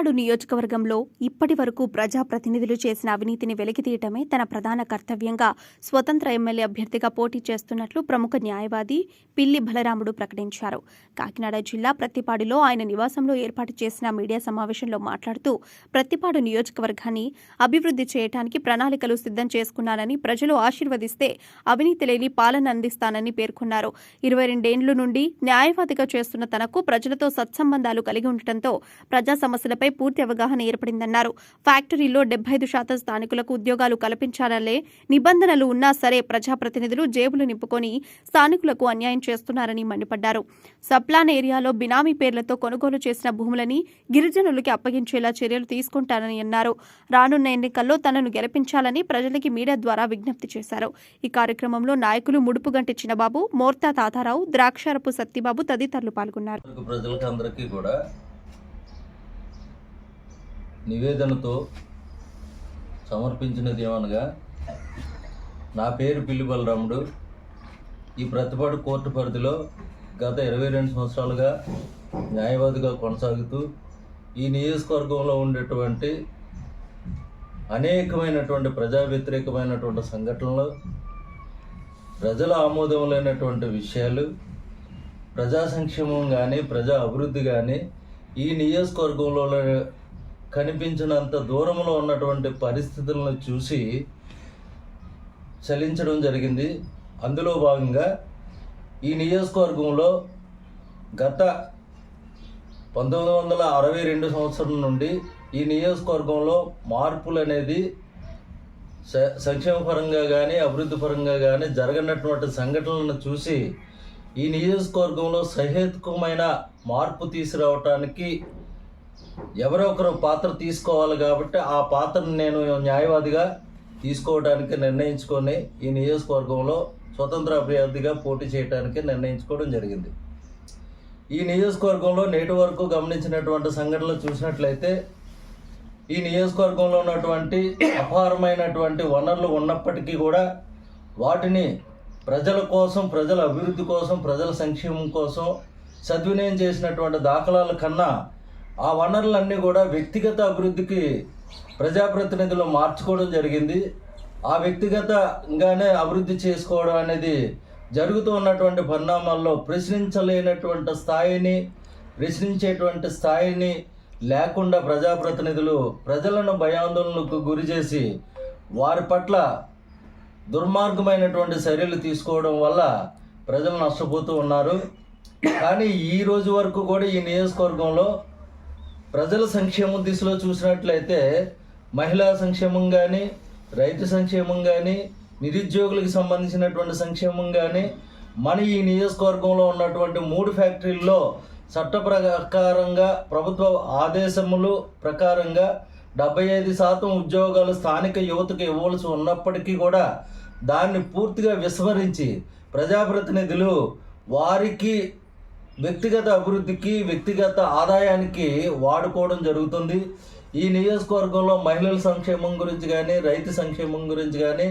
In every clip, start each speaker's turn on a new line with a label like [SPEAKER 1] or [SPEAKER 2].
[SPEAKER 1] పల్నాడు నియోజకవర్గంలో ఇప్పటి వరకు ప్రజాప్రతినిధులు చేసిన అవినీతిని వెలికితీయటమే తన ప్రధాన కర్తవ్యంగా స్వతంత్ర ఎమ్మెల్యే అభ్యర్థిగా పోటీ చేస్తున్నట్లు ప్రముఖ న్యాయవాది పిల్లి బలరాముడు ప్రకటించారు. కాకినాడ జిల్లా ప్రత్తిపాడులో ఆయన నివాసంలో ఏర్పాటు చేసిన మీడియా సమావేశంలో మాట్లాడుతూ ప్రత్తిపాడు నియోజకవర్గాన్ని అభివృద్ధి చేయడానికి ప్రణాళికలు సిద్ధం చేసుకున్నానని ప్రజలు ఆశీర్వదిస్తే అవినీతి లేని పాలన అందిస్తానని పేర్కొన్నారు. ఇరవై రెండేండ్ల నుండి న్యాయవాదిగా చేస్తున్న తనకు ప్రజలతో సత్సంబంధాలు కలిగి ఉండటంతో ప్రజా సమస్యలపై పూర్తి అవగాహన ఏర్పడిందన్నారు. ఫ్యాక్టరీలో డెబ్బై ఐదు శాతం స్థానికులకు ఉద్యోగాలు కల్పించాలనే నిబంధనలు ఉన్నా సరే ప్రజాప్రతినిధులు జేబులు నింపుకొని స్థానికులకు అన్యాయం చేస్తున్నారని మండిపడ్డారు. సప్లాన్ ఏరియాలో బినామీ పేర్లతో కొనుగోలు చేసిన భూములని గిరిజనులకి అప్పగించేలా చర్యలు తీసుకుంటానని అన్నారు. రానున్న ఎన్నికల్లో తనను గెలిపించాలని ప్రజలకి మీడియా ద్వారా విజ్ఞప్తి చేశారు. ఈ కార్యక్రమంలో నాయకులు ముడుపుగంటి చిన్నబాబు మోర్తా తాతారావు ద్రాక్షారపు సత్తిబాబు తదితరులు పాల్గొన్నారు.
[SPEAKER 2] ప్రజలకు అందరికీ కూడా నివేదనతో సమర్పించినది ఏమనగా నా పేరు పిల్లి బలరాముడు. ఈ ప్రతిపాటు కోర్టు పరిధిలో గత ఇరవై రెండు సంవత్సరాలుగా న్యాయవాదిగా కొనసాగుతూ ఈ నియోజకవర్గంలో ఉండేటువంటి అనేకమైనటువంటి ప్రజా వ్యతిరేకమైనటువంటి సంఘటనలు ప్రజల ఆమోదం లేనటువంటి విషయాలు ప్రజా సంక్షేమం కానీ ప్రజా అభివృద్ధి కానీ ఈ నియోజకవర్గంలో కనిపించినంత దూరంలో ఉన్నటువంటి పరిస్థితులను చూసి చలించడం జరిగింది. అందులో భాగంగా ఈ నియోజకవర్గంలో గత పంతొమ్మిది వందల అరవై రెండు సంవత్సరం నుండి ఈ నియోజకవర్గంలో మార్పులు అనేది స- సంక్షేమ పరంగా కానీ అభివృద్ధి పరంగా కానీ జరగనటువంటి సంఘటనలను చూసి ఈ నియోజకవర్గంలో సహేతుకమైన మార్పు తీసుకురావటానికి ఎవరో ఒకరు పాత్ర తీసుకోవాలి కాబట్టి ఆ పాత్రను నేను న్యాయవాదిగా తీసుకోవడానికి నిర్ణయించుకొని ఈ నియోజకవర్గంలో స్వతంత్ర అభ్యర్థిగా పోటీ చేయడానికి నిర్ణయించుకోవడం జరిగింది. ఈ నియోజకవర్గంలో నేటి వరకు గమనించినటువంటి సంఘటనలు చూసినట్లయితే ఈ నియోజకవర్గంలో ఉన్నటువంటి అపారమైనటువంటి వనరులు ఉన్నప్పటికీ కూడా వాటిని ప్రజల కోసం ప్రజల అభివృద్ధి కోసం ప్రజల సంక్షేమం కోసం సద్వినియోగం చేసినటువంటి దాఖలాల కన్నా ఆ వనరులన్నీ కూడా వ్యక్తిగత అభివృద్ధికి ప్రజాప్రతినిధులు మార్చుకోవడం జరిగింది. ఆ వ్యక్తిగతంగానే అభివృద్ధి చేసుకోవడం అనేది జరుగుతూ ఉన్నటువంటి పరిణామాల్లో ప్రశ్నించలేనటువంటి స్థాయిని ప్రశ్నించేటువంటి స్థాయిని లేకుండా ప్రజాప్రతినిధులు ప్రజలను భయాందోళనకు గురి చేసి వారి పట్ల దుర్మార్గమైనటువంటి చర్యలు తీసుకోవడం వల్ల ప్రజలు నష్టపోతూ ఉన్నారు. కానీ ఈ రోజు వరకు కూడా ఈ నియోజకవర్గంలో ప్రజల సంక్షేమం దిశలో చూసినట్లయితే మహిళా సంక్షేమం కానీ రైతు సంక్షేమం కానీ నిరుద్యోగులకు సంబంధించినటువంటి సంక్షేమం కానీ మన ఈ నియోజకవర్గంలో ఉన్నటువంటి మూడు ఫ్యాక్టరీల్లో చట్ట ప్రకారంగా ప్రభుత్వ ఆదేశములు ప్రకారంగా డెబ్బై ఐదు శాతం ఉద్యోగాలు స్థానిక యువతకు ఇవ్వాల్సి ఉన్నప్పటికీ కూడా దాన్ని పూర్తిగా విస్మరించి ప్రజాప్రతినిధులు వారికి వ్యక్తిగత అభివృద్ధికి వ్యక్తిగత ఆదాయానికి వాడుకోవడం జరుగుతుంది. ఈ నియోజకవర్గంలో మహిళల సంక్షేమం గురించి కానీ రైతు సంక్షేమం గురించి కానీ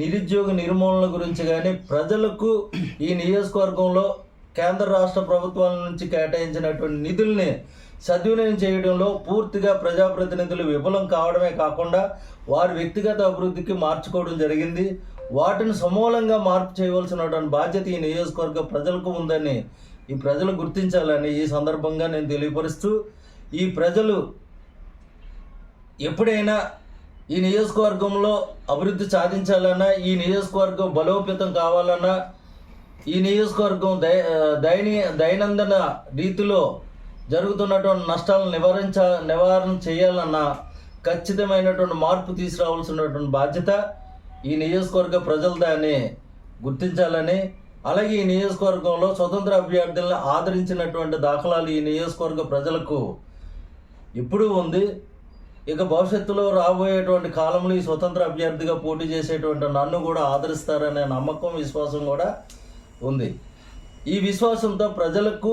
[SPEAKER 2] నిరుద్యోగ నిర్మూలన గురించి కానీ ప్రజలకు ఈ నియోజకవర్గంలో కేంద్ర రాష్ట్ర ప్రభుత్వాల నుంచి కేటాయించినటువంటి నిధుల్ని సద్వినియోగం చేయడంలో పూర్తిగా ప్రజాప్రతినిధులు విఫలం కావడమే కాకుండా వారి వ్యక్తిగత అభివృద్ధికి మార్చుకోవడం జరిగింది. వాటిని సమూలంగా మార్పు చేయవలసినటువంటి బాధ్యత ఈ నియోజకవర్గ ప్రజలకు ఉందని ఈ ప్రజలు గుర్తించాలని ఈ సందర్భంగా నేను తెలియపరుస్తూ ఈ ప్రజలు ఎప్పుడైనా ఈ నియోజకవర్గంలో అభివృద్ధి సాధించాలన్నా ఈ నియోజకవర్గం బలోపేతం కావాలన్నా ఈ నియోజకవర్గం దై దయనీయ దైనందిన రీతిలో జరుగుతున్నటువంటి నష్టాలను నివారించ నివారణ చేయాలన్నా ఖచ్చితమైనటువంటి మార్పు తీసుకురావాల్సినటువంటి బాధ్యత ఈ నియోజకవర్గ ప్రజలదని గుర్తించాలని అలాగే ఈ నియోజకవర్గంలో స్వతంత్ర అభ్యర్థులను ఆదరించినటువంటి దాఖలాలు ఈ నియోజకవర్గ ప్రజలకు ఇప్పుడు ఉంది. ఇక భవిష్యత్తులో రాబోయేటువంటి కాలంలో ఈ స్వతంత్ర అభ్యర్థిగా పోటీ చేసేటువంటి నన్ను కూడా ఆదరిస్తారనే నమ్మకం విశ్వాసం కూడా ఉంది. ఈ విశ్వాసంతో ప్రజలకు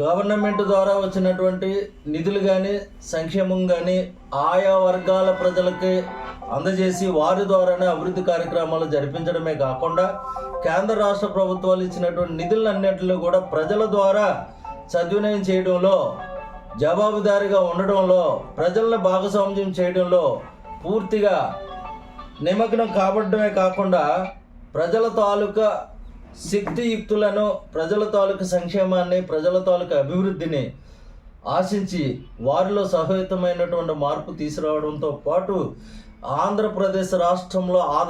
[SPEAKER 2] గవర్నమెంట్ ద్వారా వచ్చినటువంటి నిధులు కానీ సంక్షేమం కానీ ఆయా వర్గాల ప్రజలకి అందజేసి వారి ద్వారానే అభివృద్ధి కార్యక్రమాలు జరిపించడమే కాకుండా కేంద్ర రాష్ట్ర ప్రభుత్వాలు ఇచ్చినటువంటి నిధులన్నింటిలో కూడా ప్రజల ద్వారా సద్వినియోగం చేయడంలో జవాబుదారీగా ఉండడంలో ప్రజలను భాగస్వామ్యం చేయడంలో పూర్తిగా నిమగ్నం కాబడమే కాకుండా ప్రజల తాలూకా శక్తియుక్తులను ప్రజల తాలూకా సంక్షేమాన్ని ప్రజల తాలూకా అభివృద్ధిని ఆశించి వారిలో సహేతమైనటువంటి మార్పు తీసుకురావడంతో పాటు ఆంధ్రప్రదేశ్ రాష్ట్రంలో ఆదాయ